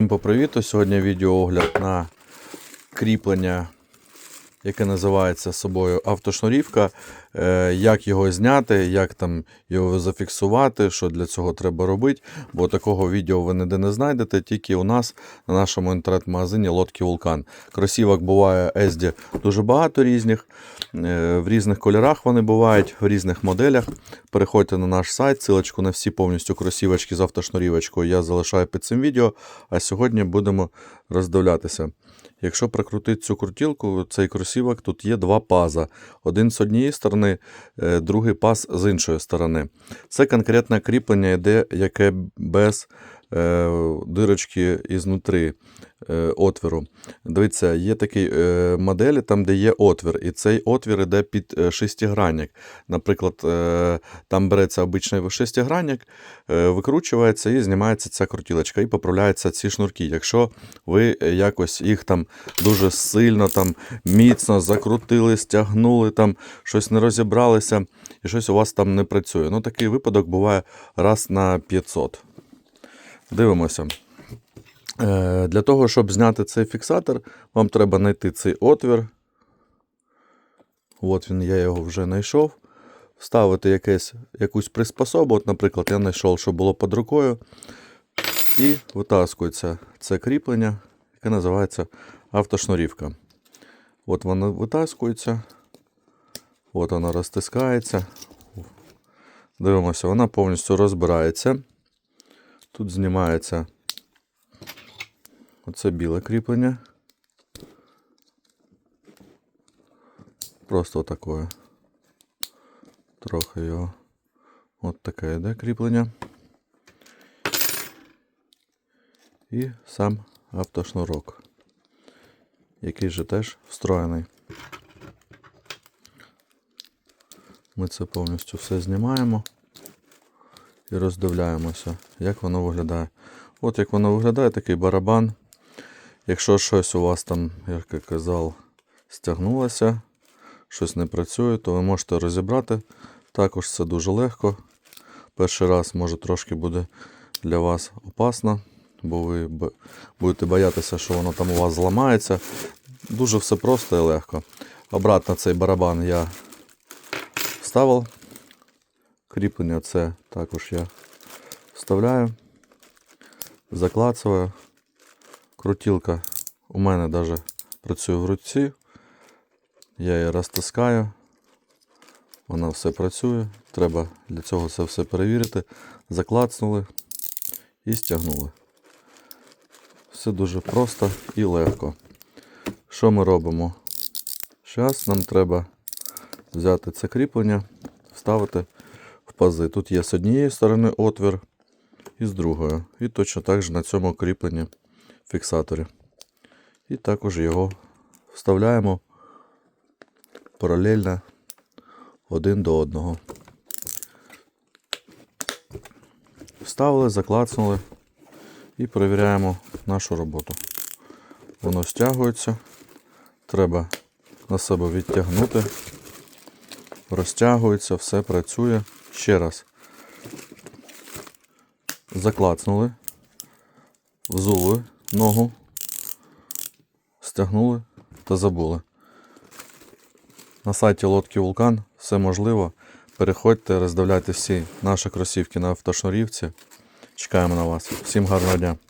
Всім попривіту! Сьогодні відеоогляд на кріплення, яке називається собою автошнурівка. Е, Як його зняти, як там його зафіксувати, що для цього треба робити. Бо такого відео ви ніде не знайдете, тільки у нас на нашому інтернет-магазині Лодки Вулкан. Кросівок буває Езді дуже багато різних. Е, В різних кольорах вони бувають, в різних моделях. Переходьте на наш сайт, силочку на всі повністю кросівочки з автошнурівочкою я залишаю під цим відео. А сьогодні будемо роздивлятися. Якщо прикрутити цю крутілку, цей кросівок, тут є два паза. Один з однієї сторони, е, другий паз з іншої сторони. Це конкретне кріплення йде, яке без дирочки ізнутри е, отвору. Дивіться, є такі е, моделі, там, де є отвір, і цей отвір йде під е, шестигранник. Наприклад, е, там береться обичний шестигранник, е, викручується і знімається ця крутілочка, і поправляються ці шнурки. Якщо ви якось їх там дуже сильно, там, міцно закрутили, стягнули, там, щось не розібралися, і щось у вас там не працює. Ну, такий випадок буває раз на 500. Дивимося. Е, Для того, щоб зняти цей фіксатор, вам треба знайти цей отвір. От він, я його вже знайшов. Вставити якесь, якусь приспособу. От, наприклад, я знайшов, що було під рукою. І витаскується це кріплення, яке називається автошнурівка. От воно витаскується. От воно розтискається. Дивимося, вона повністю розбирається. Тут знімається оце біле кріплення. Просто таке. Трохи його. От таке йде кріплення. І сам автошнурок, який же теж встроєний. Ми це повністю все знімаємо і роздивляємося, як воно виглядає. От як воно виглядає, такий барабан. Якщо щось у вас там, як я казав, стягнулося, щось не працює, то ви можете розібрати. Також це дуже легко. Перший раз може трошки буде для вас опасно, бо ви будете боятися, що воно там у вас зламається. Дуже все просто і легко. Обратно цей барабан я вставив. Кріплення це також я вставляю, заклацую. Крутілка у мене навіть працює в руці. Я її розтискаю. Вона все працює. Треба для цього це все перевірити. Заклацнули і стягнули. Все дуже просто і легко. Що ми робимо? Зараз нам треба взяти це кріплення, вставити в пази. Тут є з однієї сторони отвір і з другої. І точно так же на цьому кріпленні фіксаторі. І також його вставляємо паралельно один до одного. Вставили, заклацнули і перевіряємо нашу роботу. Воно стягується. Треба на себе відтягнути. Розтягується, все працює. Ще раз. Заклацнули, взули ногу, стягнули та забули. На сайті Лодки Вулкан все можливо. Переходьте, роздивляйте всі наші кросівки на автошнурівці. Чекаємо на вас. Всім гарного дня!